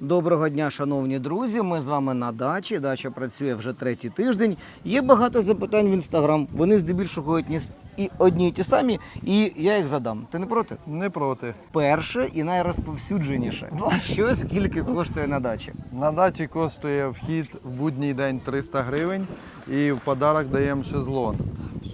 Доброго дня, шановні друзі. Ми з вами на дачі. Дача працює вже третій тиждень. Є багато запитань в інстаграм. Вони здебільшого одні і одні й ті самі, і я їх задам. Ти не проти? Не проти. Перше і найрозповсюдженіше. Що скільки коштує на дачі? На дачі коштує вхід в будній день 300 гривень і в подарок даємо шезлон.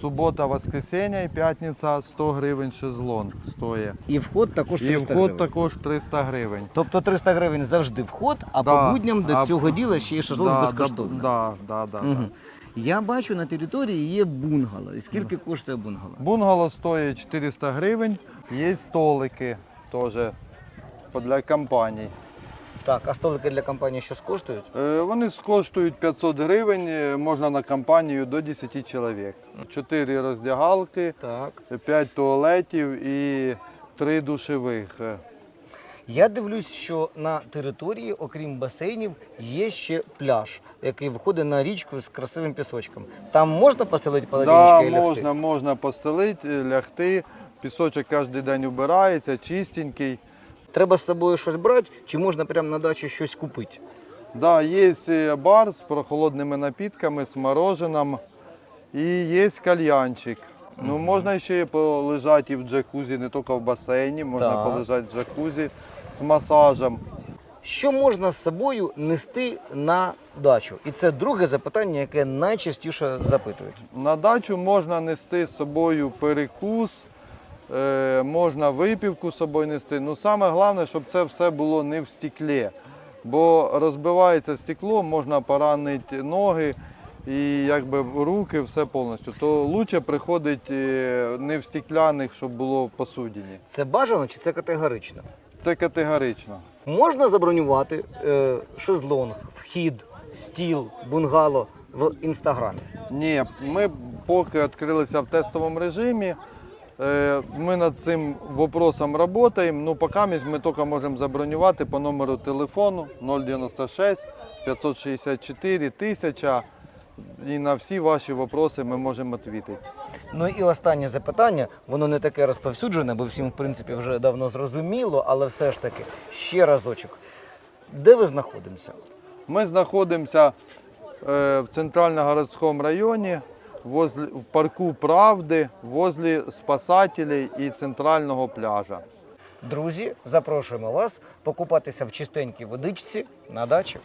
Субота, воскресенье і п'ятниця 100 гривень шезлон стоїть. І вход також І вход гривень. також 300 гривень. Тобто 300 гривень завжди вход, а Да. по будням до А- цього діла ще й шезлонг безкоштовно. Да, да, да, Мгм. Я бачу на території є бунгало. І скільки коштує бунгало? Бунгало стоїть 400 гривень, є столики теж для компаній. Так, а столики для компанії що коштують? Е, Вони коштують 500 гривень, е, можна на компанію до 10 чоловік. 4 роздягалки, Так. 5 туалетів і 3 душевих. Я дивлюсь, що на території, окрім басейнів, є ще пляж, який виходить на річку з красивим пісочком. Там можна постелити Да, половиночки і лягти? можна, можна постелити, лягти. Пісочок кожен день убирається, чистенький. Треба з собою щось брати, чи можна прямо на дачі щось купити? Да, є е, бар з прохолодними напітками, з мороженим і є кальянчик. Ну, можна ще полежати і в джакузі, не тільки в басейні, можна Так. полежати в джакузі з масажем. Що можна з собою нести на дачу? І це друге запитання, яке найчастіше запитують. На дачу можна нести з собою перекус, можна випівку з собою нести. Ну саме головне, щоб це все було не в стеклі. Бо розбивається стекло, можна поранити ноги і якби руки, все повністю. То краще приходить е, не в стекляних, щоб було в посудині. Це бажано чи це категорично? Це категорично. Можна забронювати е, шезлонг, вхід, стіл, бунгало в інстаграмі. Ні, ми поки відкрилися в тестовому режимі. Е, Ми над цим вопросом працюємо. Ну, поки ми тільки можемо забронювати по номеру телефону 096 564 1000. І на всі ваші питання ми можемо відповідати. Ну і останнє запитання, воно не таке розповсюджене, бо всім, в принципі, вже давно зрозуміло, але все ж таки, ще разочок. Де ви знаходимося? Ми знаходимося е, в центрально-городському районі, возле, в парку Правди, возле спасателей і центрального пляжа. Друзі, запрошуємо вас покупатися в чистенькій водичці на дачі.